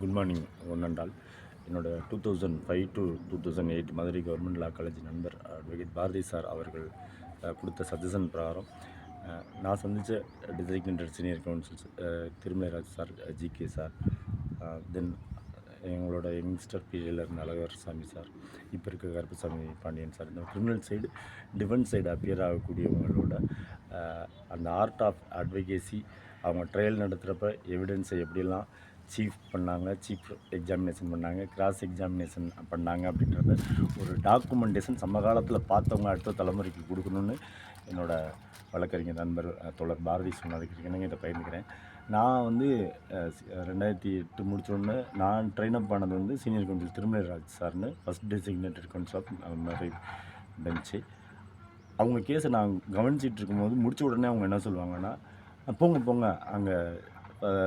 Good morning one and all. Two thousand five to two thousand eight Madurai government law college நண்பர் advocate Bharathi sir அவர்கள் கொடுத்த suggestion பிரகாரம் நான் சந்தித்த designated senior counsel Thirumalairaj sir GK sir then எங்களோட youngster பீரியடில் இருந்த அழகர் சாமி சார் இப்போ இருக்க கருப்பசாமி பாண்டியன் சார். இந்த criminal side defence side appear ஆகக்கூடியவங்களோட அந்த ஆர்ட் ஆஃப் அட்வொகேசி அவங்க ட்ரையல் நடத்துகிறப்ப எவிடன்ஸை எப்படிலாம் சீஃப் பண்ணாங்க சீஃப் எக்ஸாமினேஷன் பண்ணாங்க கிராஸ் எக்ஸாமினேஷன் பண்ணாங்க அப்படின்றத ஒரு டாக்குமெண்டேஷன் சமகாலத்தில் பார்த்தவங்க அடுத்த தலைமுறைக்கு கொடுக்கணும்னு என்னோட வழக்கறிஞர் நண்பர் தோழர் பாரதி சொன்னதுக்கு இணங்க இதை பயந்துக்கிறேன் நான் வந்து ரெண்டாயிரத்தி எட்டு முடிச்ச உடனே நான் ட்ரெயின் அப் ஆனது வந்து சீனியர் கவுன்சில் திருமலைராஜ் சார்னு ஃபஸ்ட் டெசிக்னேட்டட் கவுன்சில் ஆஃப் மாதிரி பெஞ்சு அவங்க கேஸை நான் கவனிச்சிட்டு இருக்கும்போது முடித்த உடனே அவங்க என்ன சொல்லுவாங்கன்னா போங்க போங்க அங்கே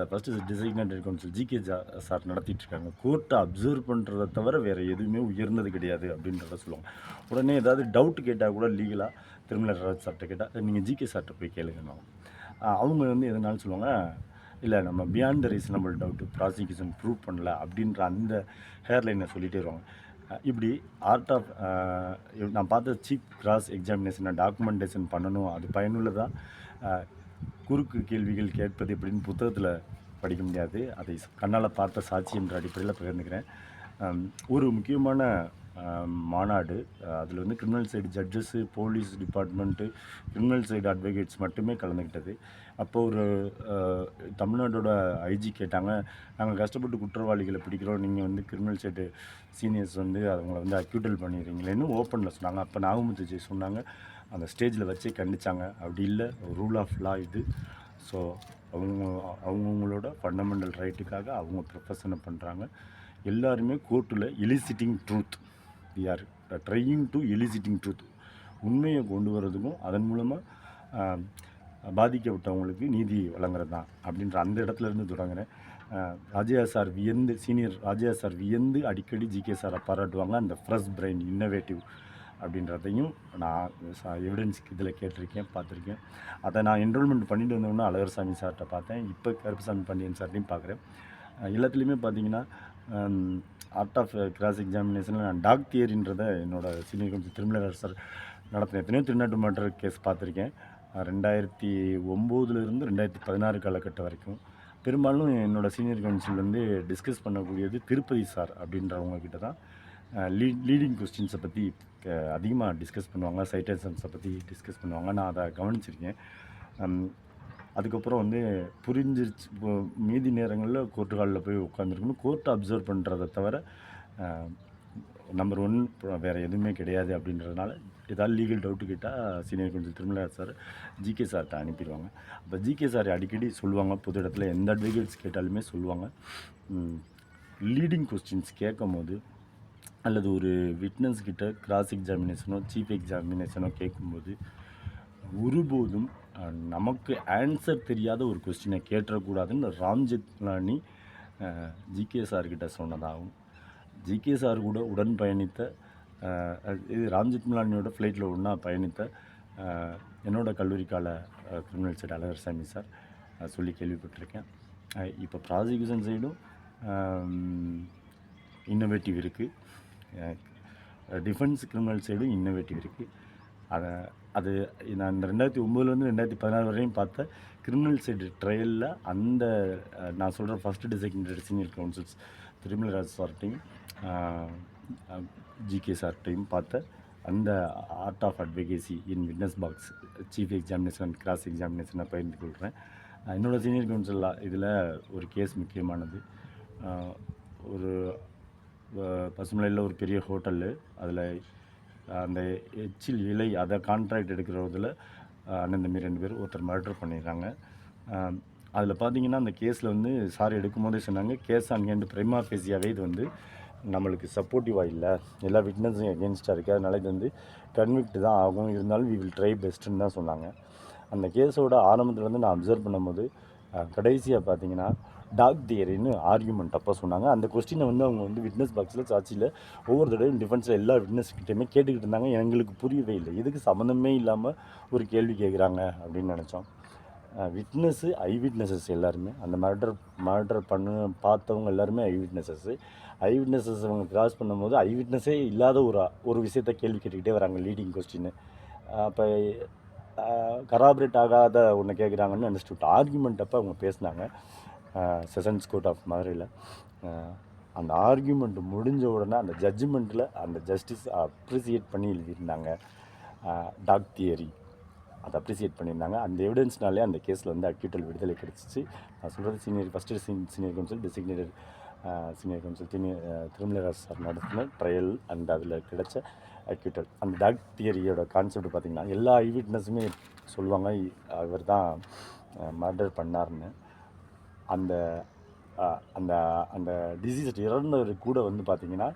first designated counsel GK Jha sir நடத்திட்டு இருக்காங்க கோர்ட்டை அப்சர்வ் பண்ணுறதை தவிர வேறு எதுவுமே உயர்ந்தது கிடையாது அப்படின்றத சொல்லுவாங்க. உடனே ஏதாவது டவுட் கேட்டால் கூட லீகலாக திருமலை ராஜ் சார்கிட்ட கேட்டால் நீங்கள் ஜிகே சார்கிட்ட போய் கேளுங்கணும் அவங்க வந்து எதனாலும் சொல்லுவாங்க இல்லை நம்ம beyond the reasonable doubt prosecution prove பண்ணல அப்படின்ற அந்த ஹேர்லைனை சொல்லிட்டே வருவாங்க. இப்படி ஆர்ட் ஆஃப் நான் பார்த்த சீப் கிராஸ் எக்ஸாமினேஷனை டாக்குமெண்டேஷன் பண்ணணும் அது பயனுள்ளதாக குறுக்கு கேள்விகள் கேட்பது எப்படின்னு புத்தகத்தில் படிக்க முடியாது. அதை கண்ணால் பார்த்த சாட்சி என்ற அடிப்படையில் பகிர்ந்துக்கிறேன். ஒரு முக்கியமான மாநாடு அதில் வந்து criminal side judges police department criminal side advocates மட்டுமே கலந்துக்கிட்டது அப்போ ஒரு தமிழ்நாட்டோட ஐஜி கேட்டாங்க. நாங்கள் கஷ்டப்பட்டு குற்றவாளிகளை பிடிக்கிறோம். நீங்கள் வந்து கிரிமினல் சைடு சீனியர்ஸ் வந்து அவங்கள வந்து அக்யூட்டல் பண்ணிடுறீங்களேன்னு ஓப்பனில் சொன்னாங்க. அப்போ நாகமுத்து ஜெய் சொன்னாங்க. அந்த ஸ்டேஜில் வச்சே கண்டிச்சாங்க. அப்படி இல்லை ரூல் ஆஃப் லா இது. ஸோ அவங்க அவங்கவுங்களோட ஃபண்டமெண்டல் ரைட்டுக்காக அவங்க ப்ரொஃபஷனை பண்ணுறாங்க எல்லாருமே கோர்ட்டில் eliciting truth we are trying to eliciting truth உண்மையை கொண்டு வர்றதுக்கும் அதன் மூலமாக பாதிக்கப்பட்டவங்களுக்கு நீதி வழங்குறது தான் அப்படின்ற அந்த இடத்துல இருந்து தொடங்குறேன். ராஜயா சார் வியந்து சீனியர் ராஜயா சார் வியந்து அடிக்கடி ஜிகே சாரை பாராட்டுவாங்க. அந்த ஃப்ரெஷ் பிரெயின் இன்னோவேட்டிவ் அப்படின்றதையும் நான் எவிடன்ஸ்க்கு இதில் கேட்டிருக்கேன் பார்த்துருக்கேன். அதை நான் என்ரோல்மெண்ட் பண்ணிட்டு வந்தோன்னே அழகர்சாமி சார்கிட்ட பார்த்தேன். இப்போ கருப்புசாமி பாண்டியன் சார்ட்டையும் பார்க்குறேன். எல்லாத்துலேயுமே பார்த்தீங்கன்னா ஆர்ட் ஆஃப் கிராஸ் எக்ஸாமினேஷனில் நான் டாக் தியரின்றதை என்னோட சீனியர் கொஞ்சம் திருமலர் சார் நடத்தின எத்தனையோ திருநாட்டு மர்டர் கேஸ் பார்த்துருக்கேன். ரெண்டாயிரத்தி ஒம்போதுலேருந்து ரெண்டாயிரத்தி பதினாறு காலகட்டம் வரைக்கும். பெரும்பாலும் என்னோட சீனியர் கவுன்சில் வந்து டிஸ்கஸ் பண்ணக்கூடியது திருப்பதி சார் அப்படின்றவங்க கிட்ட தான். லீ லீடிங் கொஸ்டின்ஸை பற்றி அதிகமாக டிஸ்கஸ் பண்ணுவாங்க. சைட்டேஷன்ஸை பற்றி டிஸ்கஸ் பண்ணுவாங்க. நான் அதை கவனிச்சிருக்கேன். அதுக்கப்புறம் வந்து புரிஞ்சிருச்சு. இப்போ மீதி நேரங்களில் கோர்ட்டு ஹாலில் போய் உட்காந்துருக்கணும் கோர்ட்டை அப்சர்வ் பண்ணுறதை தவிர நம்பர் ஒன் வேறு எதுவுமே கிடையாது அப்படின்றதுனால ஏதாவது லீகல் டவுட்டு கேட்டால் சீனியர் கொஞ்சம் திருமலா சார் ஜிகே சார்கிட்ட அனுப்பிடுவாங்க. அப்போ ஜிகே சார் அடிக்கடி சொல்லுவாங்க. பொது இடத்துல எந்த அட்வொகேட்ஸ் கேட்டாலுமே சொல்லுவாங்க. லீடிங் கொஸ்டின்ஸ் கேட்கும் போது அல்லது ஒரு விட்னஸ் கிட்ட கிராஸ் எக்ஸாமினேஷனோ சீஃப் எக்ஸாமினேஷனோ கேட்கும்போது ஒருபோதும் நமக்கு ஆன்சர் தெரியாத ஒரு கொஸ்டினை கேட்டக்கூடாதுன்னு ராம்ஜெத்லானி ஜிகே ஜிகே சார்கிட்ட சொன்னதாகவும் ஜிகே சார் கூட உடன் பயணித்த இது ராம்ஜெத் மிலானியோட ஃப்ளைட்டில் ஒன்றா பயணித்த என்னோடய கல்லூரி கால கிரிமினல் சைடு அழகர்சாமி சார் சொல்லி கேள்விப்பட்டிருக்கேன். இப்போ ப்ராசிக்யூஷன் சைடும் இன்னோவேட்டிவ் இருக்குது டிஃபென்ஸ் கிரிமினல் சைடும் இன்னோவேட்டிவ் இருக்குது அதை அது நான் இந்த ரெண்டாயிரத்தி ஒம்போதுலேருந்து ரெண்டாயிரத்தி பதினாறு வரையும் பார்த்த கிரிமினல் சைடு ட்ரையலில் அந்த நான் சொல்கிற first designated senior counsels Thirumalaraj சார்ட்டையும் GK சார்ட்டையும் பார்த்த அந்த art of advocacy in witness box chief examination and cross எக்ஸாமினேஷனை பகிர்ந்து கொள்கிறேன் என்னோடய என்னோட சீனியர் கவுன்சில் இதில் ஒரு கேஸ் முக்கியமானது. ஒரு பசுமலையில் ஒரு பெரிய ஹோட்டலு அதில் அந்த எச்சில் இலை அதை கான்ட்ராக்ட் எடுக்கிறதில் அண்ணன் தம்பி ரெண்டு பேர் ஒருத்தர் மர்டர் பண்ணிடுறாங்க. அதில் பார்த்தீங்கன்னா அந்த கேஸில் வந்து சார் எடுக்கும்போதே சொன்னாங்க கேஸ் அங்கேருந்து பிரைமா பேசியாகவே இது வந்து நம்மளுக்கு சப்போர்ட்டிவாக இல்லை. எல்லா விட்னஸும் எகென்ஸ்டாக இருக்குது அதனால் இது வந்து கன்விக்ட் தான் ஆகும். இருந்தாலும் வி வில் ட்ரை பெஸ்ட்டுன்னு தான் சொன்னாங்க. அந்த கேஸோட ஆரம்பத்தில் வந்து நான் அப்சர்வ் பண்ணும்போது கடைசியாக பார்த்தீங்கன்னா டாக் தியரின்னு ஆர்கியூமெண்ட் அப்போ சொன்னாங்க. அந்த கொஸ்டினை வந்து அவங்க வந்து விட்னஸ் பாக்ஸில் சாட்சியில் ஒவ்வொரு தடவையும் டிஃபென்ஸில் எல்லா விட்னஸ்கிட்டையுமே கேட்டுக்கிட்டு இருந்தாங்க. எங்களுக்கு புரியவே இல்லை. இதுக்கு சம்மந்தமே இல்லாமல் ஒரு கேள்வி கேட்குறாங்க அப்படின்னு நினச்சோம். விட்னஸ்ஸு ஐ விட்னஸஸ் எல்லாருமே அந்த மர்டர் மர்டர் பண்ண பார்த்தவங்க எல்லாருமே ஐ விட்னஸஸ்ஸு ஐ விட்னஸஸ் அவங்க கிராஸ் பண்ணும்போது ஐ விட்னஸே இல்லாத ஒரு ஒரு விஷயத்த கேள்வி கேட்டுக்கிட்டே வராங்க லீடிங் கொஸ்டின் அப்போ கராபரேட் ஆகாத ஒன்று கேட்குறாங்கன்னு நினச்சிட்டு ஆர்கியூமெண்ட் அப்போ அவங்க பேசினாங்க. செஷன்ஸ் கோர்ட் ஆஃப் மதுரையில் அந்த ஆர்கியூமெண்ட் முடிஞ்ச உடனே அந்த ஜட்ஜ்மெண்ட்டில் அந்த ஜஸ்டிஸ் அப்ரிசியேட் பண்ணி எழுதியிருந்தாங்க. டாக் தியரி அதை அப்ரிசியேட் பண்ணியிருந்தாங்க. அந்த எவிடன்ஸ்னாலே அந்த கேஸில் வந்து அக்யூட்டல் விடுதலை கிடச்சிச்சு. நான் சொல்கிறது senior first seen senior counsel designated senior counsel senior Thirumalaraj sir நடத்தின ட்ரையல் அண்ட் அதில் கிடைச்ச அக்யூட்டல் அந்த டாக் தியரியோட கான்செப்ட் பார்த்திங்கன்னா எல்லா ஐ விட்னஸுமே சொல்லுவாங்க அவர் தான் மர்டர் பண்ணார்னு அந்த அந்த அந்த டிசீஸ் இறந்தவர் கூட வந்து பார்த்திங்கன்னா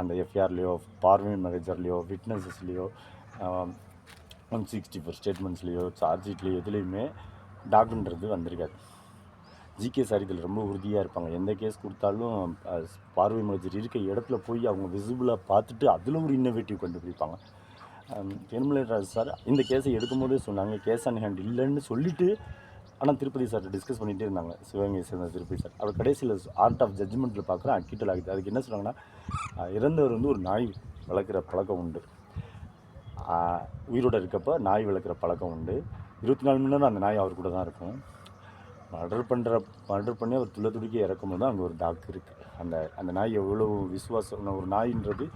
அந்த எஃப்ஆர்லேயோ பார்வை மேனேஜர்லேயோ விட்னஸஸ்லேயோ ஒன் சிக்ஸ்டி ஃபோர் ஸ்டேட்மெண்ட்ஸ்லேயோ சார்ஜ் ஷீட்லேயோ எதுலேயுமே டாக்குன்றது வந்திருக்காது. ஜிகே சார் இதில் ரொம்ப உறுதியாக இருப்பாங்க. எந்த கேஸ் கொடுத்தாலும் பார்வை மேஜர் இருக்க இடத்துல போய் அவங்க விசிபிளாக பார்த்துட்டு அதில் ஒரு இன்னோவேட்டிவ் கண்டுபிடிப்பாங்க. திருமலைராஜ் சார் இந்த கேஸை எடுக்கும்போதே சொன்னாங்க கேஸ் ஆன் ஹேண்ட் இல்லைன்னு சொல்லிட்டு ஆனால் திருப்பதி சார் டிஸ்கஸ் பண்ணிகிட்டே இருந்தாங்க. சிவகங்கை சேர்ந்த திருப்பதி சார். அவர் கடைசியில் ஆர்ட் ஆஃப் ஜட்ஜ்மெண்ட்டில் பார்க்குறேன் அக்கீட்டல் ஆகுது. அதுக்கு என்ன சொன்னாங்கன்னா இறந்தவர் வந்து ஒரு நாய் வளர்க்குற பழக்கம் உண்டு. உயிரோடு இருக்கப்போ நாய் வளர்க்குற பழக்கம் உண்டு. இருபத்தி நாலு மணி நேரம் அந்த நாய் அவர் கூட தான் இருக்கும். மர்டர் பண்ணுற மர்டர் பண்ணி அவர் துள்ள துடிக்க இறக்கும்போது தான் அங்கே ஒரு டாக் இருக்குது அந்த அந்த நாய் எவ்வளோ விசுவாசம் ஒரு நாயின்றது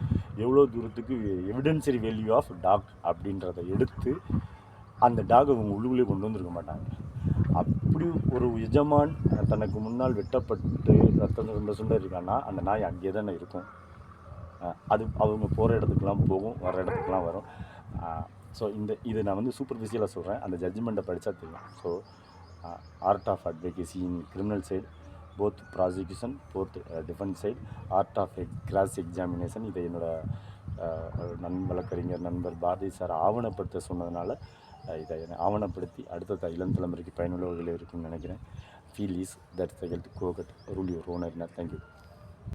எவ்வளோ தூரத்துக்கு எவிடென்சரி வேல்யூ ஆஃப் டாக் அப்படின்றத எடுத்து அந்த டாக் அவங்க உள்ளுக்குள்ளே கொண்டு வந்திருக்க மாட்டாங்க. அப்படி ஒரு எஜமான் தனக்கு முன்னால் வெட்டப்பட்டு ரத்தம் சுண்ட சுண்ட இருக்கான்னா அந்த நாய் அங்கேயே தானே இருக்கும். அது அவங்க போகிற இடத்துக்குலாம் போகும் வர இடத்துக்குலாம் வரும். ஸோ இந்த இது நான் வந்து சூப்பர்ஃபிஷியலாக சொல்கிறேன் அந்த ஜட்ஜ்மெண்ட்டை படித்தா தெரியும். So art of advocacy in criminal side both prosecution both defence side art of cross examination இதை என்னோட நண் வழக்கறிஞர் நண்பர் பாரதி சார் ஆவணப்படுத்த சொன்னதுனால இதை ஆவணப்படுத்தி அடுத்த இளம் தலைமுறைக்கு பயனுள்ள வகையில் இருக்கும்னு நினைக்கிறேன். Feel is that health கோகட் rule your owner thank you